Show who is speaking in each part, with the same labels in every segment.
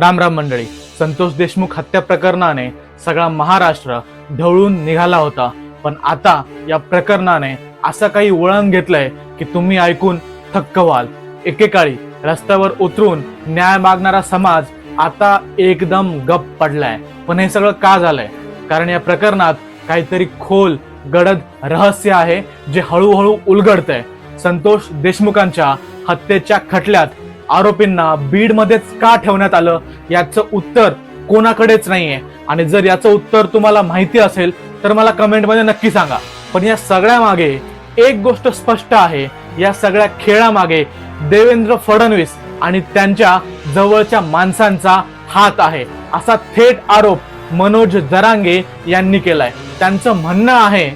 Speaker 1: राम राम मंडळी. संतोष देशमुख हत्या प्रकरणाने सगळा महाराष्ट्र ढवळून निघाला होता. पण आता या प्रकरणाने असं काही वळण घेतलंय की तुम्ही ऐकून थक्क व्हाल. एकेकाळी रस्त्यावर उतरून न्याय मागणारा समाज आता एकदम गप पडलाय. पण हे सगळं का झालंय? कारण या प्रकरणात काहीतरी खोल गडद रहस्य आहे जे हळूहळू उलगडतंय. संतोष देशमुखांच्या हत्येच्या खटल्यात आरोपींना बीडमध्येच का ठेवण्यात आलं याचं उत्तर कोणाकडेच नाहीये. आणि जर याचं उत्तर तुम्हाला माहिती असेल तर मला कमेंटमध्ये नक्की सांगा. पण या सगळ्या मागे एक गोष्ट स्पष्ट आहे. या सगळ्या खेळामागे देवेंद्र फडणवीस आणि त्यांच्या जवळच्या माणसांचा हात आहे. असा थेट आरोप मनोज जरांगे यांनी केलाय. त्यांचं म्हणणं आहे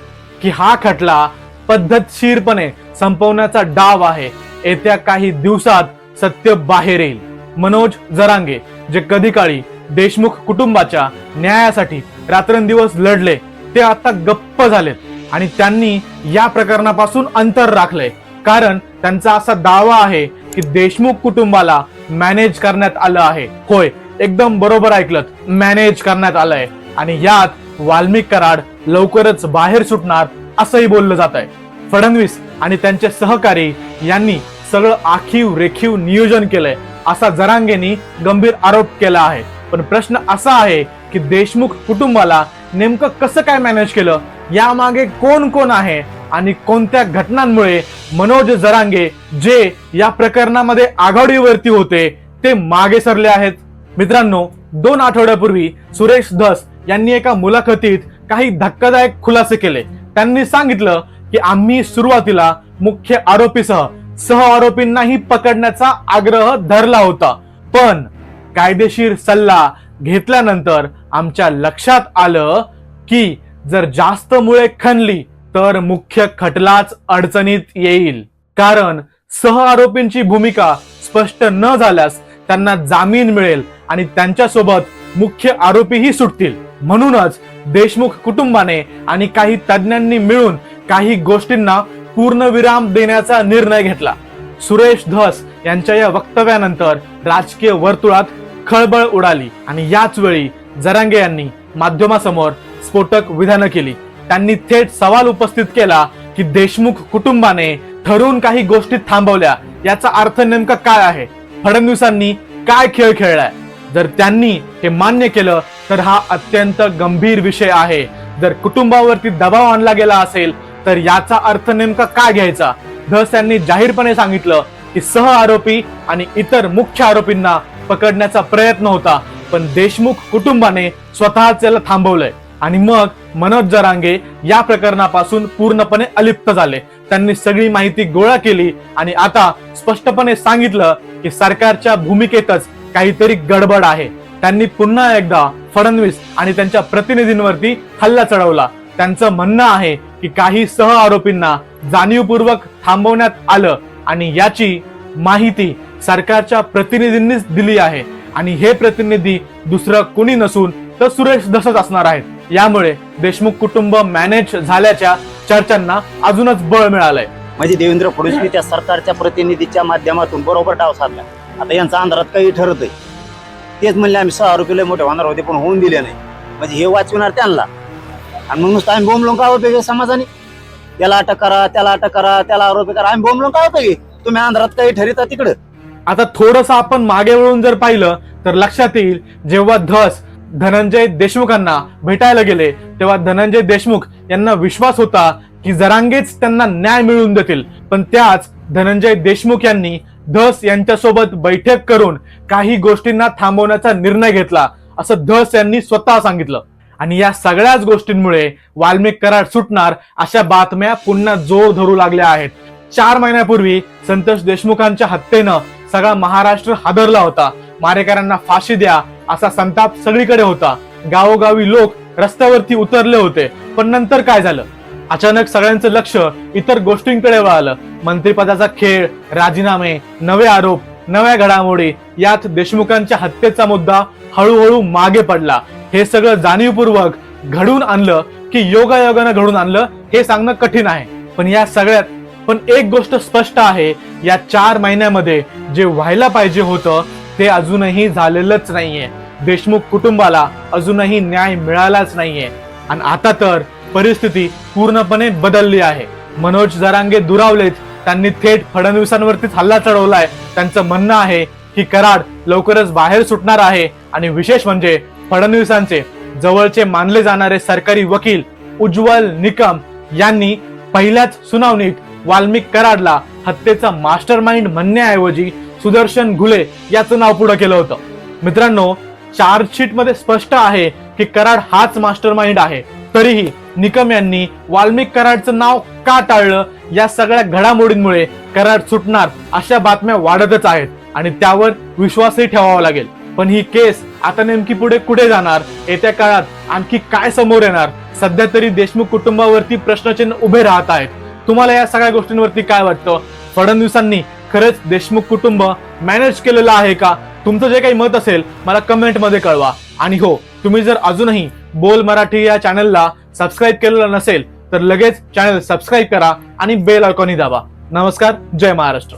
Speaker 1: की हा खटला पद्धतशीरपणे संपवण्याचा डाव आहे. येत्या काही दिवसात सत्य बाहेर येईल. मनोज जरांगे जे कधी काळी देशमुख कुटुंबाच्या न्यायासाठी रात्रंदिवस लढले ते आता गप्प झालेत आणि त्यांनी या प्रकरणापासून अंतर राखलंय. कारण त्यांचा असा दावा आहे की देशमुख कुटुंबाला मॅनेज करण्यात आलं आहे. होय एकदम बरोबर ऐकलं मॅनेज करण्यात आलंय. आणि यात वाल्मिक कराड लवकरच बाहेर सुटणार असंही बोललं जात आहे फडणवीस आणि त्यांचे सहकारी यांनी सगळं आखीव रेखीव नियोजन केलंय. असा जरांगेनी गंभीर आरोप केला आहे. पण प्रश्न असा आहे की देशमुख कुटुंबाला नेमकं कसं काय मॅनेज केलं? यामागे कोण कोण आहे? आणि कोणत्या घटनांमुळे मनोज जरांगे जे या प्रकरणामध्ये आघाडीवरती होते ते मागे सरले आहेत? मित्रांनो दोन आठवड्यापूर्वी सुरेश धस यांनी एका मुलाखतीत काही धक्कादायक खुलासे केले. त्यांनी सांगितलं की आम्ही सुरुवातीला मुख्य आरोपीसह सह आरोपींनाही पकडण्याचा आग्रह धरला होता. पण कायदेशीर सल्ला घेतल्यानंतर आमच्या लक्षात आलं की जर जास्त मुळे खणली तर मुख्य खटलाच अडचणीत येईल. कारण सह आरोपींची भूमिका स्पष्ट न झाल्यास त्यांना जामीन मिळेल आणि त्यांच्यासोबत मुख्य आरोपीही सुटतील. म्हणूनच देशमुख कुटुंबाने आणि काही तज्ज्ञांनी मिळून काही गोष्टींना पूर्णविराम देण्याचा निर्णय घेतला. सुरेश धस यांच्या या वक्तव्यानंतर राजकीय वर्तुळात खळबळ उडाली आणि याच वेळी जरांगे यांनी माध्यमासमोर स्फोटक विधानं केली. त्यांनी थेट सवाल उपस्थित केला की देशमुख कुटुंबाने ठरवून काही गोष्टी थांबवल्या याचा अर्थ नेमका काय आहे? फडणवीसांनी काय खेळ खेळलाय? जर त्यांनी हे मान्य केलं तर हा अत्यंत गंभीर विषय आहे. जर कुटुंबावरती दबाव आणला गेला असेल तर याचा अर्थ नेमका काय घ्यायचा? धस यांनी जाहीरपणे सांगितलं की सह आरोपी आणि इतर मुख्य आरोपींना पकडण्याचा प्रयत्न होता पण देशमुख कुटुंबाने स्वतःच त्याला थांबवलंय. आणि मग मनोज जरांगे या प्रकरणापासून पूर्णपणे अलिप्त झाले. त्यांनी सगळी माहिती गोळा केली आणि आता स्पष्टपणे सांगितलं की सरकारच्या भूमिकेतच काहीतरी गडबड आहे. त्यांनी पुन्हा एकदा फडणवीस आणि त्यांच्या प्रतिनिधींवरती हल्ला चढवला. त्यांचं म्हणणं आहे की काही सह आरोपींना जाणीवपूर्वक थांबवण्यात आलं आणि याची माहिती सरकारच्या प्रतिनिधींनीच दिली आहे. आणि हे प्रतिनिधी दुसरं कुणी नसून तर सुरेश दसच असणार आहेत. यामुळे देशमुख कुटुंब मॅनेज झाल्याच्या चर्चांना अजूनच बळ मिळालंय.
Speaker 2: म्हणजे देवेंद्र फडणवीस त्या सरकारच्या प्रतिनिधीच्या माध्यमातून बरोबर डाव साधला. आता यांचा अंधारात काही ठरतंय. तेच म्हणले आम्ही सहा आरोपी मोठे होणार होते पण होऊन दिले नाही. म्हणजे हे वाचविणार त्यांना. आणि मग नुसतं आम्ही बोंबलो का होतो समाजाने? त्याला अटक करा त्याला अटक करा त्याला आरोपी करा. आम्ही बोंबलो का होतो तुम्ही आंध्रात काही ठरिता तिकडं?
Speaker 1: आता थोडस आपण मागे वळून जर पाहिलं तर लक्षात येईल जेव्हा धस धनंजय देशमुखांना भेटायला गेले तेव्हा धनंजय देशमुख यांना विश्वास होता की जरांगेच त्यांना न्याय मिळवून देतील. पण त्याच धनंजय देशमुख यांनी धस यांच्यासोबत बैठक करून काही गोष्टींना थांबवण्याचा निर्णय घेतला असं धस यांनी स्वतः सांगितलं. आणि या सगळ्याच गोष्टींमुळे वाल्मिक कराड सुटणार अशा बातम्या पुन्हा जोर धरू लागल्या आहेत. चार महिन्यापूर्वी संतोष देशमुखांच्या हत्येनं सगळा महाराष्ट्र हादरला होता. मारेकऱ्यांना फाशी द्या असा संताप सगळीकडे होता. गावोगावी लोक रस्त्यावरती उतरले होते. पण नंतर काय झालं? अचानक सगळ्यांचं लक्ष इतर गोष्टींकडे वळालं. मंत्रिपदाचा खेळ राजीनामे नवे आरोप नव्या घडामोडी यात देशमुखांच्या हत्येचा मुद्दा हळूहळू मागे पडला. हे सगळं जाणीवपूर्वक घडून आणलं की योगायोगानं घडून आणलं हे सांगणं कठीण आहे. पण या सगळ्यात पण एक गोष्ट स्पष्ट आहे या चार महिन्यामध्ये जे व्हायला पाहिजे होतं ते अजूनही झालेलंच नाहीये. देशमुख कुटुंबाला अजूनही न्याय मिळालाच नाहीये. आणि आता तर परिस्थिती पूर्णपणे बदलली आहे. मनोज जरांगे दुरावलेत त्यांनी थेट फडणवीसांवरतीच हल्ला चढवलाय. त्यांचं म्हणणं आहे की कराड लवकरच बाहेर सुटणार आहे. आणि विशेष म्हणजे फडणवीसांचे जवळचे मानले जाणारे सरकारी वकील उज्ज्वल निकम यांनी पहिल्याच सुनावणीत वाल्मिक कराडला हत्येचा मास्टर माइंड म्हणण्याऐवजी सुदर्शन घुले याचं नाव पुढं केलं होतं. मित्रांनो चार्जशीटमध्ये स्पष्ट आहे की कराड हाच मास्टर माइंड आहे. तरीही निकम यांनी वाल्मिक कराडचं नाव का टाळलं? या सगळ्या घडामोडींमुळे कराड सुटणार अशा बातम्या वाढतच आहेत आणि त्यावर विश्वासही ठेवावा लागेल. पण ही केस आता नेमकी पुढे कुठे जाणार? येत्या काळात आणखी काय समोर येणार? सध्या तरी देशमुख कुटुंबावरती प्रश्नचिन्ह उभे राहत आहेत. तुम्हाला या सगळ्या गोष्टींवरती काय वाटतं? फडणवीसांनी खरंच देशमुख कुटुंब मॅनेज केलेलं आहे का? तुमचं जे काही मत असेल मला कमेंटमध्ये कळवा. आणि हो तुम्ही जर अजूनही बोल मराठी या चॅनलला सबस्क्राईब केलेलं नसेल तर लगेच चॅनल सबस्क्राईब करा आणि बेल आयकॉनही दाबा. नमस्कार जय महाराष्ट्र.